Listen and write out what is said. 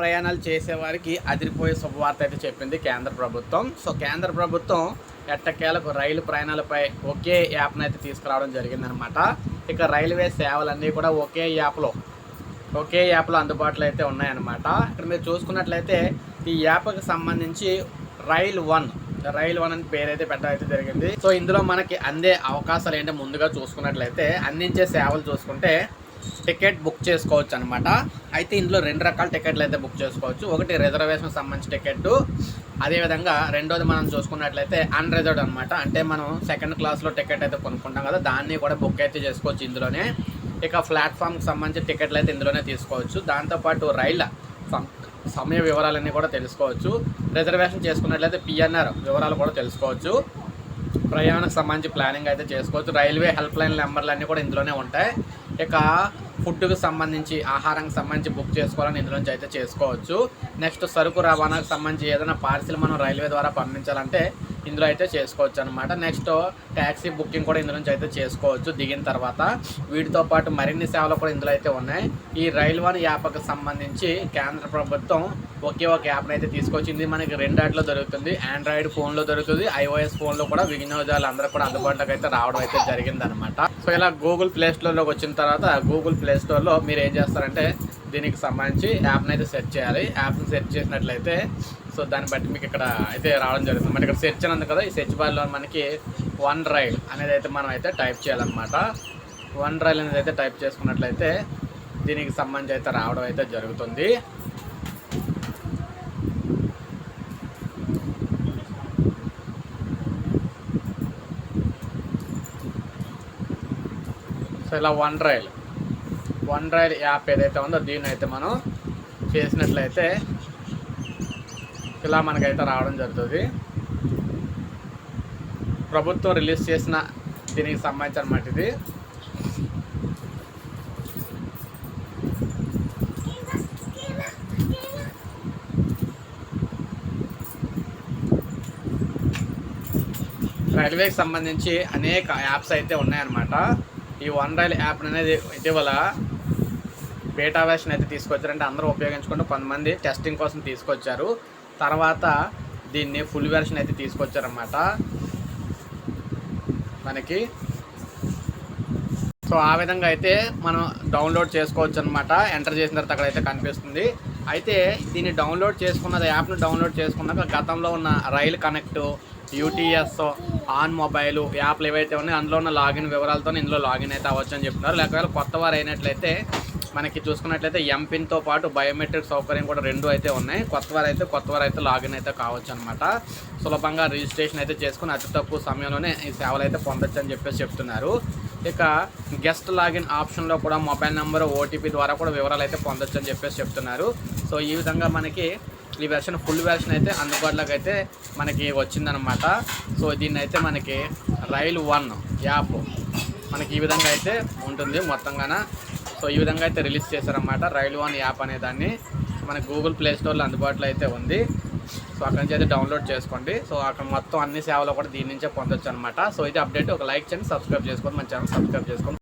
ప్రయాణాలు చేసేవారికి అదిరిపోయే శుభవార్త అయితే చెప్పింది కేంద్ర ప్రభుత్వం. సో కేంద్ర ప్రభుత్వం ఎట్టకేలకు రైలు ప్రయాణాలపై ఒకే యాప్ను అయితే తీసుకురావడం జరిగిందనమాట. ఇక రైల్వే సేవలన్నీ కూడా ఒకే యాప్లో ఒకే యాప్లో అందుబాటులో అయితే ఉన్నాయన్నమాట. ఇక్కడ మీరు చూసుకున్నట్లయితే ఈ యాప్కి సంబంధించి రైల్ వన్ రైల్ వన్ అని పేరు అయితే పెట్టడం అయితే జరిగింది. సో ఇందులో మనకి అందే అవకాశాలు ఏంటో ముందుగా చూసుకున్నట్లయితే అందించే సేవలు చూసుకుంటే టికెట్ బుక్ చేసుకోవచ్చు అనమాట అయితే ఇందులో రెండు రకాల టికెట్లు అయితే బుక్ చేసుకోవచ్చు. ఒకటి రిజర్వేషన్ సంబంధించిన టికెట్ అదేవిధంగా రెండోది మనం చూసుకున్నట్లయితే అన్రిజర్వ్డ్ అనమాట అంటే మనం సెకండ్ క్లాస్లో టికెట్ అయితే కొనుక్కుంటాం కదా దాన్ని కూడా బుక్ అయితే చేసుకోవచ్చు ఇందులోనే. ఇక ప్లాట్ఫామ్కి సంబంధించిన టికెట్లు అయితే ఇందులోనే తీసుకోవచ్చు. దాంతోపాటు రైళ్ళ సమయ వివరాలన్నీ కూడా తెలుసుకోవచ్చు. రిజర్వేషన్ చేసుకున్నట్లయితే పిఎన్ఆర్ వివరాలు కూడా తెలుసుకోవచ్చు. ప్రయాణకు సంబంధించి ప్లానింగ్ అయితే చేసుకోవచ్చు. రైల్వే హెల్ప్ లైన్ నెంబర్లు అన్నీ కూడా ఇందులోనే ఉంటాయి. ఇక ఫుడ్కి సంబంధించి ఆహారానికి సంబంధించి బుక్ చేసుకోవాలని ఇందులోంచి అయితే చేసుకోవచ్చు. నెక్స్ట్ సరుకు రవాణాకు సంబంధించి ఏదైనా పార్సిల్ మనం రైల్వే ద్వారా పంపించాలంటే ఇందులో అయితే చేసుకోవచ్చు అనమాట నెక్స్ట్ ట్యాక్సీ బుకింగ్ కూడా ఇందులో నుంచి అయితే చేసుకోవచ్చు దిగిన తర్వాత. వీటితో పాటు మరిన్ని సేవలు కూడా ఇందులో అయితే ఉన్నాయి. ఈ రైల్వన్ యాప్కి సంబంధించి కేంద్ర ప్రభుత్వం ఒకే ఒక యాప్ని అయితే తీసుకొచ్చింది. మనకి రెండాట్లో దొరుకుతుంది. ఆండ్రాయిడ్ ఫోన్లో దొరుకుతుంది. ఐఓఎస్ ఫోన్లో కూడా వినియోగదారులు అందరూ కూడా అందుబాటులోకి అయితే రావడం అయితే జరిగిందనమాట సో ఇలా గూగుల్ ప్లే స్టోర్లోకి వచ్చిన తర్వాత గూగుల్ ప్లే స్టోర్లో మీరు ఏం చేస్తారంటే దీనికి సంబంధించి యాప్ని అయితే సెర్చ్ చేయాలి. యాప్ని సెర్చ్ చేసినట్లయితే సో దాన్ని బట్టి మీకు ఇక్కడ అయితే రావడం జరుగుతుంది. మనకి ఇక్కడ సెర్చ్ అని కదా ఈ సెర్చ్ బార్లో మనకి వన్ రైడ్ అనేది అయితే మనం అయితే టైప్ చేయాలన్నమాట. వన్ రైల్ అనేది అయితే టైప్ చేసుకున్నట్లయితే దీనికి సంబంధించి అయితే రావడం అయితే జరుగుతుంది. సో ఇలా one rail. One rail app ఏదైతే ఉందో దీన్ని అయితే మనం చేసినట్లయితే ఇలా మనకైతే రావడం జరుగుతుంది. ప్రభుత్వం రిలీజ్ చేసిన దీనికి సంబంధించి అనమాట ఇది రైల్వేకి సంబంధించి అనేక యాప్స్ అయితే ఉన్నాయన్నమాట. ఈ వన్ రైల్ యాప్ అనేది ఇటీవల బేటా వెర్షన్ అయితే తీసుకొచ్చారంటే అందరూ ఉపయోగించుకుంటూ కొంతమంది టెస్టింగ్ కోసం తీసుకొచ్చారు. తర్వాత దీన్ని ఫుల్ వెర్షన్ అయితే తీసుకొచ్చారన్నమాట. మనకి సో ఆ విధంగా అయితే మనం డౌన్లోడ్ చేసుకోవచ్చు అనమాట ఎంటర్ చేసిన తర్వాత అయితే కనిపిస్తుంది. అయితే దీన్ని డౌన్లోడ్ చేసుకున్నది యాప్ను డౌన్లోడ్ చేసుకున్నాక గతంలో ఉన్న rail connect UTS on mobile యాప్లు ఏవైతే ఉన్నాయో అందులో ఉన్న లాగిన్ వివరాలతో ఇందులో లాగిన్ అయితే అవ్వచ్చు అని చెప్తున్నారు. లేకపోతే కొత్త వారు అయినట్లయితే మనకి చూసుకున్నట్లయితే ఎంపిన్తో పాటు బయోమెట్రిక్ సౌకర్యం కూడా రెండు అయితే ఉన్నాయి. కొత్త వారు అయితే కొత్త వారు అయితే లాగిన్ అయితే కావచ్చు అనమాట సులభంగా రిజిస్ట్రేషన్ అయితే చేసుకుని అతి తక్కువ సమయంలోనే ఈ సేవలు అయితే పొందొచ్చు అని చెప్పేసి చెప్తున్నారు. ఇక గెస్ట్ లాగిన్ ఆప్షన్లో కూడా మొబైల్ నెంబర్ ఓటీపీ ద్వారా కూడా వివరాలు అయితే పొందొచ్చు అని చెప్పేసి చెప్తున్నారు. సో ఈ విధంగా మనకి ఈ వెర్షన్ ఫుల్ వెర్షన్ అయితే అందుబాటులోకి అయితే మనకి వచ్చిందనమాట సో దీన్ని అయితే మనకి రైల్ వన్ యాప్ మనకి ఈ విధంగా అయితే ఉంటుంది మొత్తంగాన. సో ఈ విధంగా అయితే రిలీజ్ చేశారన్నమాట రైల్ వన్ యాప్ అనే దాన్ని. మన గూగుల్ ప్లే స్టోర్లో అందుబాటులో అయితే ఉంది. సో అక్కడ నుంచి అయితే డౌన్లోడ్ చేసుకోండి. సో అక్కడ మొత్తం అన్ని సేవలు కూడా దీని నుంచే పొందొచ్చు అనమాట సో ఇది అప్డేట్ ఒక లైక్ చేయండి సబ్స్క్రైబ్ చేసుకోండి మన ఛానల్ సబ్స్క్రైబ్ చేసుకోండి.